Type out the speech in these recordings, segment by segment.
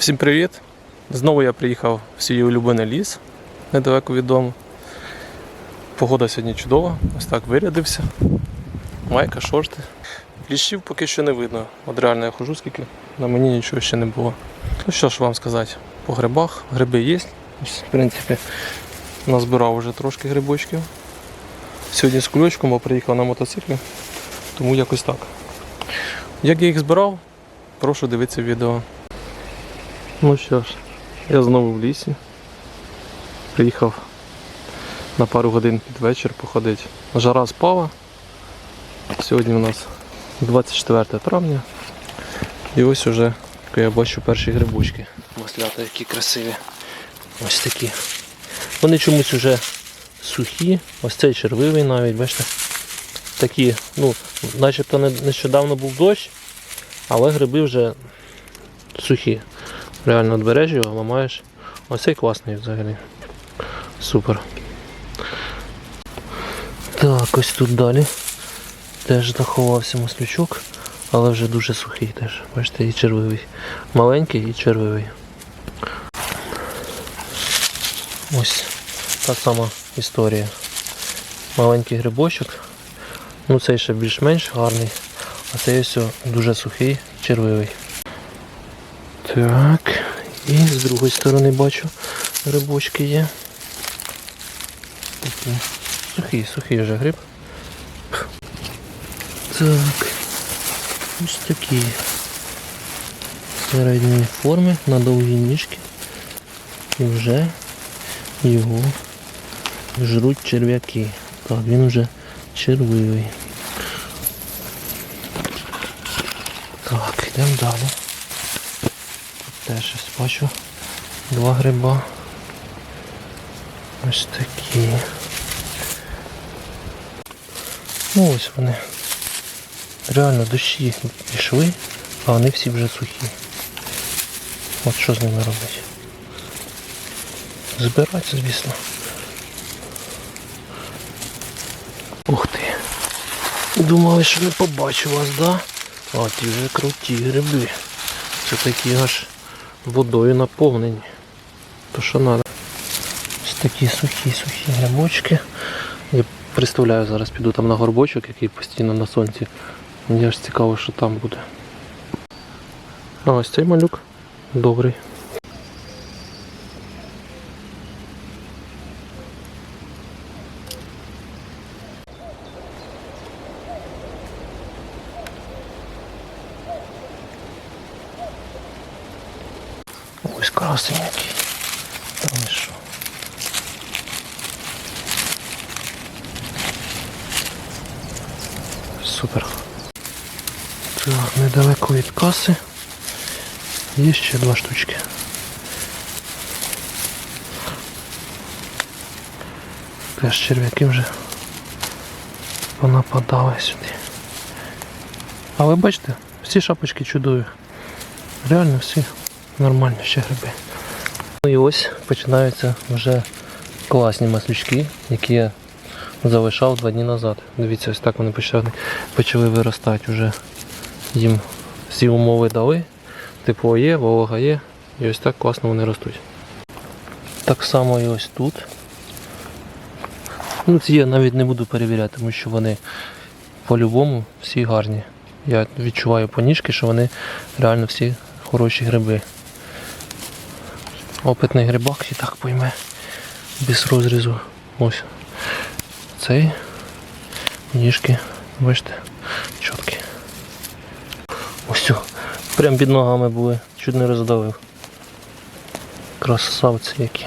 Всім привіт! Знову я приїхав в свій улюблений ліс недалеко від дому. Погода сьогодні чудова, ось так вирядився. Майка, шорти. Ліщів поки що не видно. От реально я хожу скільки, на мені нічого ще не було. Ну що ж вам сказати, по грибах, гриби є. Ось, В принципі, назбирав вже трошки грибочків. Сьогодні з кульочком, бо приїхав на мотоциклі, тому якось так. Як я їх збирав, прошу дивитися відео. Ну що ж, я знову в лісі. Приїхав на пару годин під вечір походити. Жара спала. Сьогодні у нас 24 травня. І ось уже я бачу перші грибочки. Маслята, які красиві. Ось такі. Вони чомусь вже сухі. Ось цей червивий навіть, бачите? Такі, ну, начебто нещодавно був дощ, але гриби вже сухі. Реально от його, ламаєш. Ось цей класний взагалі. Супер. Так, ось тут далі. Теж заховався маслючок, але вже дуже сухий теж. Бачите, і червивий. Маленький і червивий. Ось та сама історія. Маленький грибочок. Ну цей ще більш-менш гарний, а цей ось дуже сухий, червивий. Так, і з другої сторони бачу грибочки є. Такі. Сухий, сухий вже гриб. Так. Ось такі. Середньої форми на довгі ніжки. І вже його жруть черв'яки. Так, він вже червивий. Так, йдемо далі. Теж ось бачу два гриба. Ось такі. Ну ось вони. Реально дощі пішли, а вони всі вже сухі. От що з ними робити? Збирати, звісно. Ух ти. Думали, що не побачу вас, да? А ті вже круті гриби. Це такі аж водою наповнені. То що треба. Ось такі сухі-сухі грибочки. Я представляю, зараз піду там на горбочок, який постійно на сонці. Мені аж цікаво, що там буде. А ось цей малюк добрий. Ось красень який. Та ви що? Супер. Так, недалеко від каси. Є ще два штучки. Теж черв'яки вже понападали сюди. Але бачите, всі шапочки чудові. Реально всі нормальні ще гриби. Ну і ось починаються вже класні маслючки, які я залишав два дні назад. Дивіться, ось так вони почали, почали виростати вже. Їм всі умови дали. Тепло є, волога є. І ось так класно вони ростуть. Так само і ось тут. Ну, ці я навіть не буду перевіряти, тому що вони по-любому всі гарні. Я відчуваю по ніжки, що вони реально всі хороші гриби. Опитний грибак і так пойме без розрізу. Ось. Цей ніжки, бачите, чіткі. Ось, прям під ногами були, чуть не роздавив. Красавці які.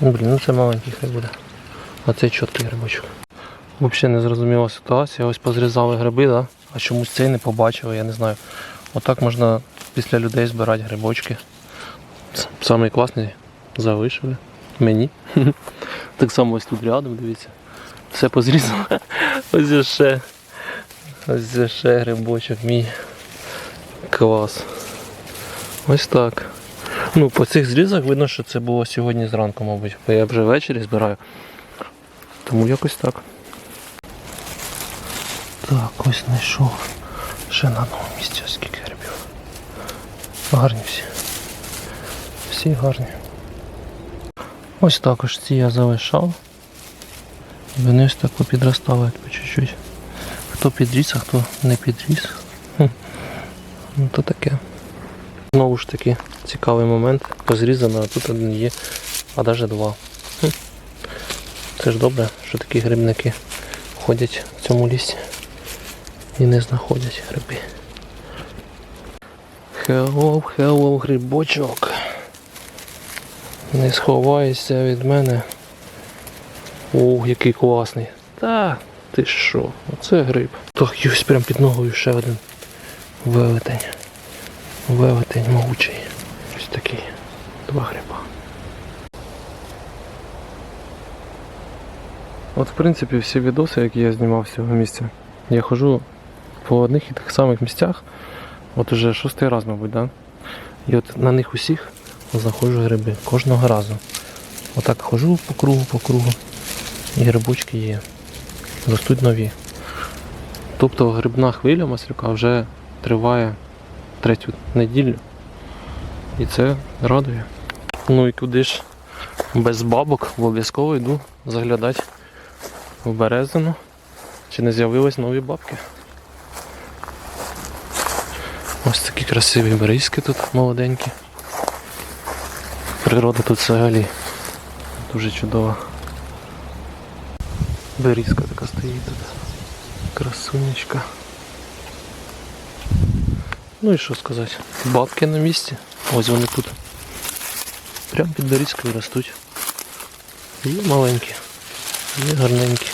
Ну, блін, ну це маленький хай буде. А цей чіткий грибочок. Взагалі не зрозуміла ситуація. Ось позрізали гриби, да? а чомусь цей не побачив, я не знаю. Отак можна після людей збирати грибочки. Самий класний залишили. Мені. Так само ось тут рядом, дивіться. Все позрізано. Ось ще. Ось ще грибочок мій. Клас. Ось так. Ну, по цих зрізах видно, що це було сьогодні зранку, мабуть, бо я вже ввечері збираю. Тому якось так. Так, ось знайшов ще на одному місці скільки грибів. Гарні всі. всі гарні. Ось також ці я залишав. І Вони ось так підростали по чуть-чуть. Хто підріс, а хто не підріс. Хм. Ну то таке. Знову ж таки, цікавий момент. Позрізано, а тут один є, а навіть два. Хм. Це ж добре, що такі грибники ходять в цьому лісі і не знаходять гриби. Хеллоу, хеллоу, грибочок. Не сховайся від мене. Ох, який класний. Та, ти що, оце гриб. Так, і ось прям під ногою ще один велетень. Велетень могучий. Ось такий. Два гриба. От в принципі всі відоси, які я знімав з цього місця, я ходжу по одних і тих самих місцях, от уже шостий раз, мабуть, да? І от на них усіх знаходжу гриби кожного разу. Отак ходжу по кругу, по кругу, і грибочки є. Ростуть нові. Тобто грибна хвиля маслюка вже триває третю неділю. І це радує. Ну і куди ж без бабок обов'язково йду заглядати в березину, чи не з'явились нові бабки. Ось такі красиві берізки тут молоденькі. Природа тут взагалі дуже чудова. Берізка така стоїть тут. Красунечка. Ну і що сказати? Бабки на місці. Ось вони тут. Прямо під берізкою ростуть. Є маленькі, є гарненькі.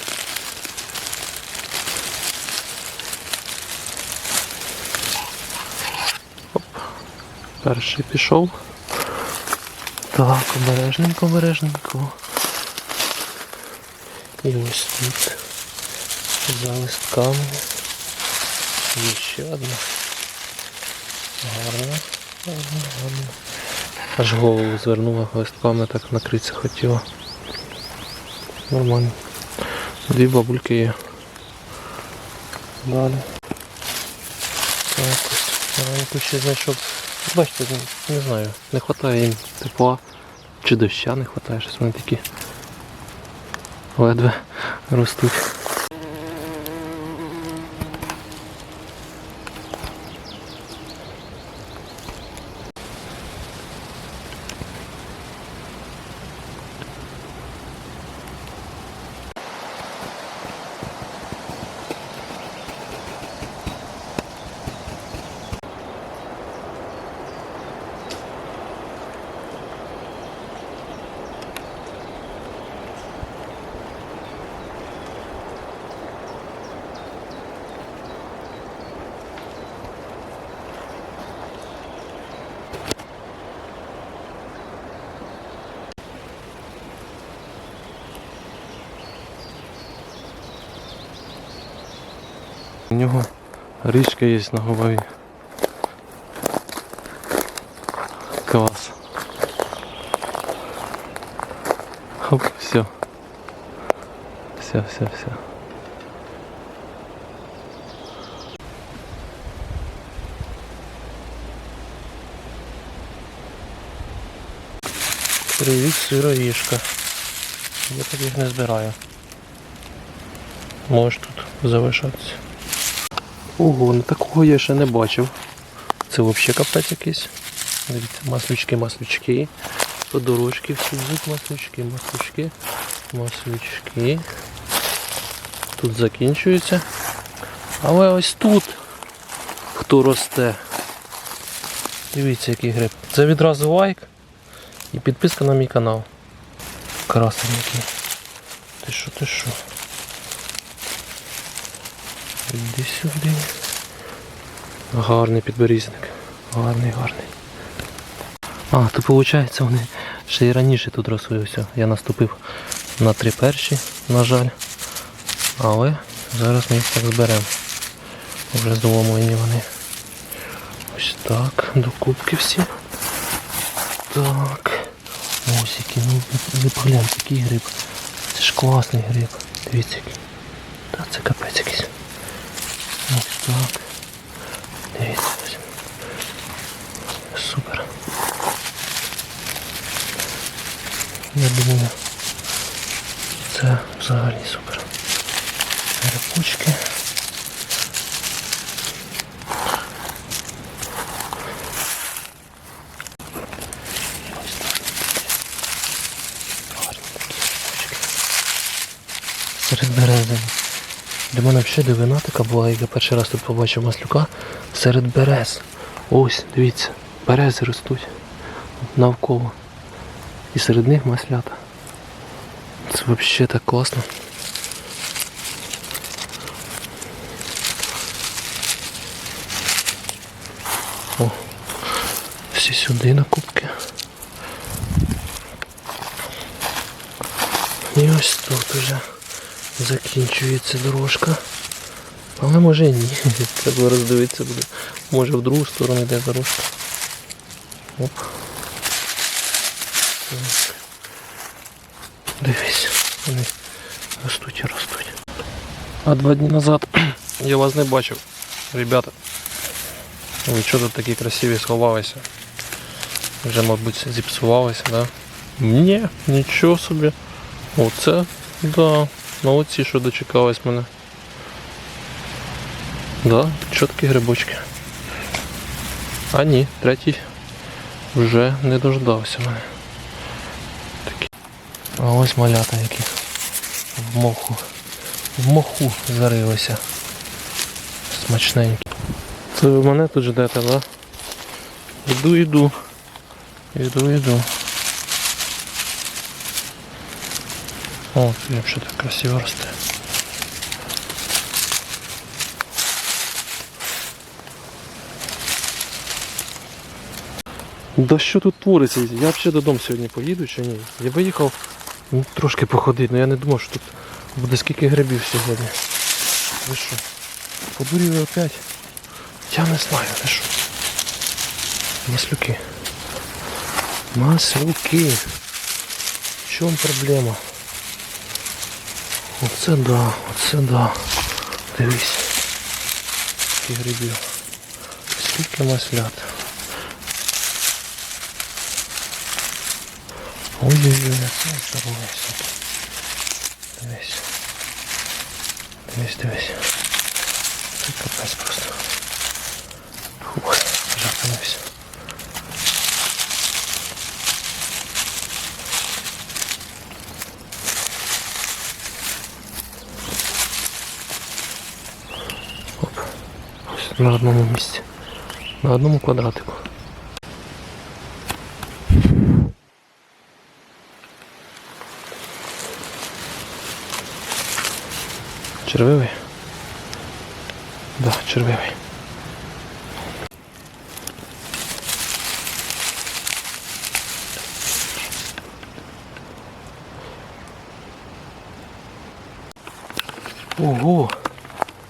Оп. Перший пішов. Так, обережненько, обережненько. І ось тут. За листками. Є ще одна. Гарно, гарно, гарно. Аж голову звернула листками, так накритися хотіла. Нормально. Дві бабульки є. Далі. Так, маленьку ще знайшов. Бачите, не знаю, не вистачає їм тепла чи доща не вистачає, щось вони такі ледве ростуть. Нього річка є на голові. Клас. Хоп, все. Все, все, все. Привіт, сироїшка. Я таких не збираю. Можеш тут залишатися. Ого, ну такого я ще не бачив. Це взагалі капець якийсь. Дивіться, маслючки, маслючки. По дорожки всі йдуть маслючки, маслючки, маслючки. Тут закінчується. Але ось тут хто росте. Дивіться, який гриб. Це відразу лайк і підписка на мій канал. Красний який. Ти що, ти що? Іди сюди. Гарний підберізник. Гарний, гарний. А, то виходить вони ще й раніше тут росли. Ось, я наступив на три перші, на жаль. Але зараз ми їх так зберемо. Вже зломлені вони. Ось так, до кубки всі. Так. Ось який, ну ви погляньте, який гриб. Це ж класний гриб. Дивіться який. Та це капець якийсь. Так. Дивіться. Супер. думаю, це взагалі супер. Такі. Серед берези. Для мене взагалі дивина така була, як я перший раз тут побачив маслюка серед берез. Ось, дивіться, берези ростуть навколо. І серед них маслята. Це взагалі так класно. О, всі сюди на кубки. І ось тут уже закінчується дорожка. Але може ні. Треба роздивитися буде. Може в другу сторону йде дорожка. Оп. Так. Дивись, вони ростуть і ростуть. А два дні назад я вас не бачив, ребята. Ви що тут такі красиві сховалися? Вже, мабуть, зіпсувалися, да? Ні, нічого собі. Оце, да. Молодці, що дочекались мене. Да, чіткі грибочки. А ні, третій вже не дождався мене. Такі. А ось малята які в моху. В моху зарилися. Смачненькі. Це ви мене тут ждете, да? Іду, іду. Іду, іду. О, що так красиво росте. Да що тут твориться? Я взагалі додому сьогодні поїду чи ні? Я виїхав ну, трошки походити, але я не думав, що тут буде скільки грибів сьогодні. Ви що? Подуріли опять? Я не знаю, ви що? Маслюки. Маслюки. В чому проблема? Оце да, оце да. Дивись. Скільки грибів. Скільки маслят. Ой-ой-ой, це здоровий сад. Дивись. Дивись, дивись. Це капець просто. Фух, жахнувся. На одному місці. На одному квадратику. Червивий? Да, червивий. Ого!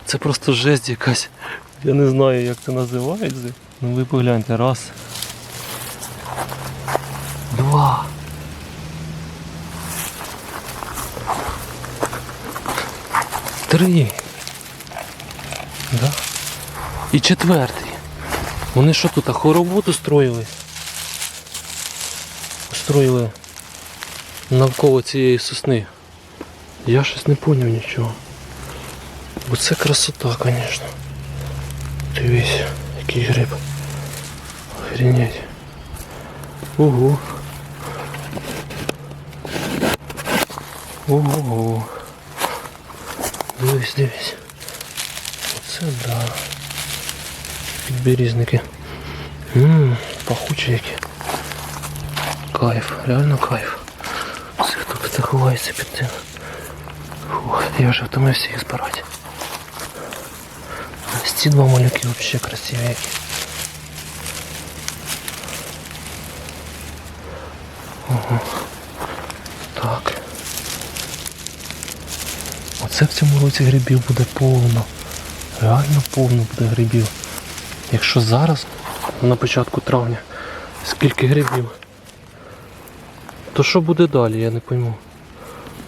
Це просто жесть якась. Я не знаю як це називається. Ну ви погляньте, раз. Два. Три. Да? І четвертий. Вони що тут, хороводу строїли? Строїли навколо цієї сосни. Я щось не поняв нічого. Бо це красота, звісно. Дивись, який гриб. Охренеть. Ого. Ого. Дивись, дивись. Оце да. Підберізники. Ммм, пахучі які. Кайф, реально кайф. Це хто тут заховається під тим. Фух, я вже втомився їх збирати. Ось ці два малюки взагалі красиві які. Так. Оце в цьому році грибів буде повно. Реально повно буде грибів. Якщо зараз, на початку травня, скільки грибів, то що буде далі, я не пойму.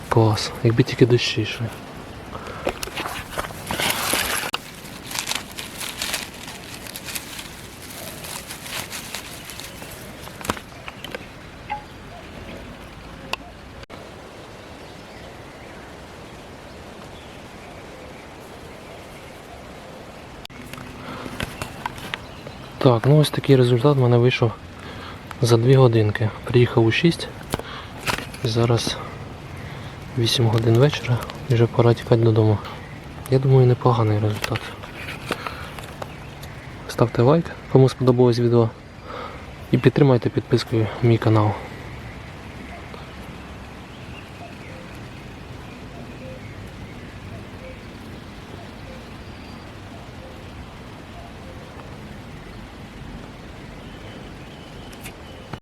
Клас, якби тільки дощі йшли. Так, ну ось такий результат в мене вийшов за 2 годинки. Приїхав у 6. Зараз 8 годин вечора і вже пора тікати додому. Я думаю, непоганий результат. Ставте лайк, кому сподобалось відео. І підтримайте підпискою мій канал.